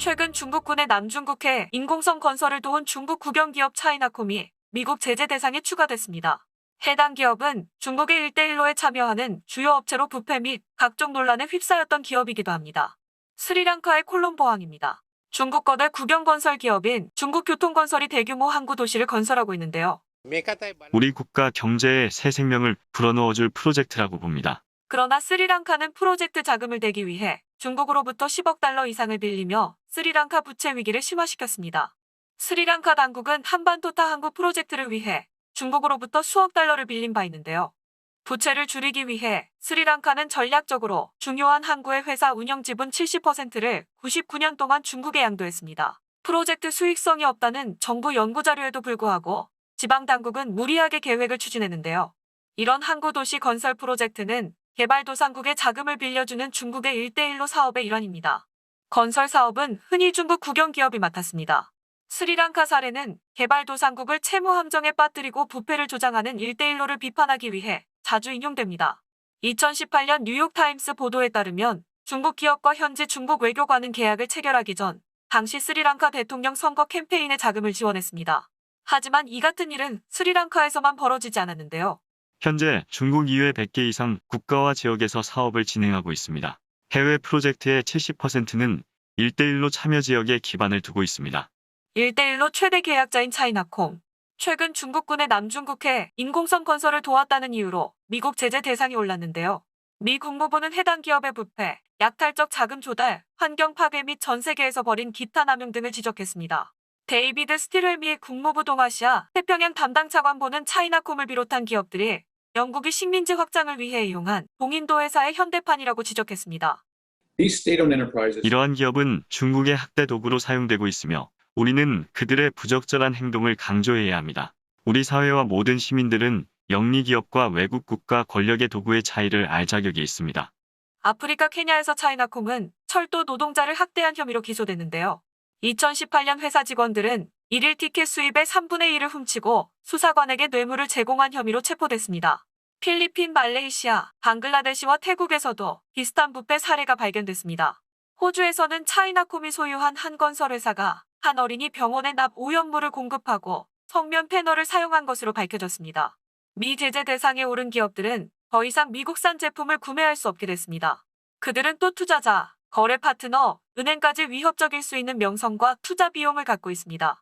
최근 중국군의 남중국해 인공섬 건설을 도운 중국 국영기업 차이나콤이 미국 제재 대상에 추가됐습니다. 해당 기업은 중국의 1대1로에 참여하는 주요 업체로 부패 및 각종 논란에 휩싸였던 기업이기도 합니다. 스리랑카의 콜롬보항입니다. 중국 거대 국영건설 기업인 중국교통건설이 대규모 항구 도시를 건설하고 있는데요. 우리 국가 경제에 새 생명을 불어넣어줄 프로젝트라고 봅니다. 그러나 스리랑카는 프로젝트 자금을 대기 위해 중국으로부터 10억 달러 이상을 빌리며 스리랑카 부채 위기를 심화시켰습니다. 스리랑카 당국은 한반도 타 항구 프로젝트를 위해 중국으로부터 수억 달러를 빌린 바 있는데요. 부채를 줄이기 위해 스리랑카는 전략적으로 중요한 항구의 회사 운영 지분 70%를 99년 동안 중국에 양도했습니다. 프로젝트 수익성이 없다는 정부 연구 자료에도 불구하고 지방 당국은 무리하게 계획을 추진했는데요. 이런 항구 도시 건설 프로젝트는 개발도상국에 자금을 빌려주는 중국의 1대1로 사업의 일환입니다. 건설 사업은 흔히 중국 국영기업이 맡았습니다. 스리랑카 사례는 개발도상국을 채무 함정에 빠뜨리고 부패를 조장하는 1대1로를 비판하기 위해 자주 인용됩니다. 2018년 뉴욕타임스 보도에 따르면 중국 기업과 현지 중국 외교관은 계약을 체결하기 전 당시 스리랑카 대통령 선거 캠페인에 자금을 지원했습니다. 하지만 이 같은 일은 스리랑카에서만 벌어지지 않았는데요. 현재 중국 이외 100개 이상 국가와 지역에서 사업을 진행하고 있습니다. 해외 프로젝트의 70%는 1대1로 참여 지역에 기반을 두고 있습니다. 1대1로 최대 계약자인 차이나콤. 최근 중국군의 남중국해 인공섬 건설을 도왔다는 이유로 미국 제재 대상이 올랐는데요. 미 국무부는 해당 기업의 부패, 약탈적 자금 조달, 환경 파괴 및 전 세계에서 벌인 기타 남용 등을 지적했습니다. 데이비드 스틸웰미의 국무부 동아시아 태평양 담당 차관보는 차이나콤을 비롯한 기업들이 영국이 식민지 확장을 위해 이용한 동인도 회사의 현대판이라고 지적했습니다. 이러한 기업은 중국의 학대 도구로 사용되고 있으며 우리는 그들의 부적절한 행동을 강조해야 합니다. 우리 사회와 모든 시민들은 영리 기업과 외국 국가 권력의 도구의 차이를 알 자격이 있습니다. 아프리카 케냐에서 차이나콤은 철도 노동자를 학대한 혐의로 기소됐는데요. 2018년 회사 직원들은 일일 티켓 수입의 3분의 1을 훔치고 수사관에게 뇌물을 제공한 혐의로 체포됐습니다. 필리핀, 말레이시아, 방글라데시와 태국에서도 비슷한 부패 사례가 발견됐습니다. 호주에서는 차이나콤이 소유한 한 건설 회사가 한 어린이 병원에 납 오염물을 공급하고 성면 패널을 사용한 것으로 밝혀졌습니다. 미 제재 대상에 오른 기업들은 더 이상 미국산 제품을 구매할 수 없게 됐습니다. 그들은 또 투자자, 거래 파트너, 은행까지 위협적일 수 있는 명성과 투자 비용을 갖고 있습니다.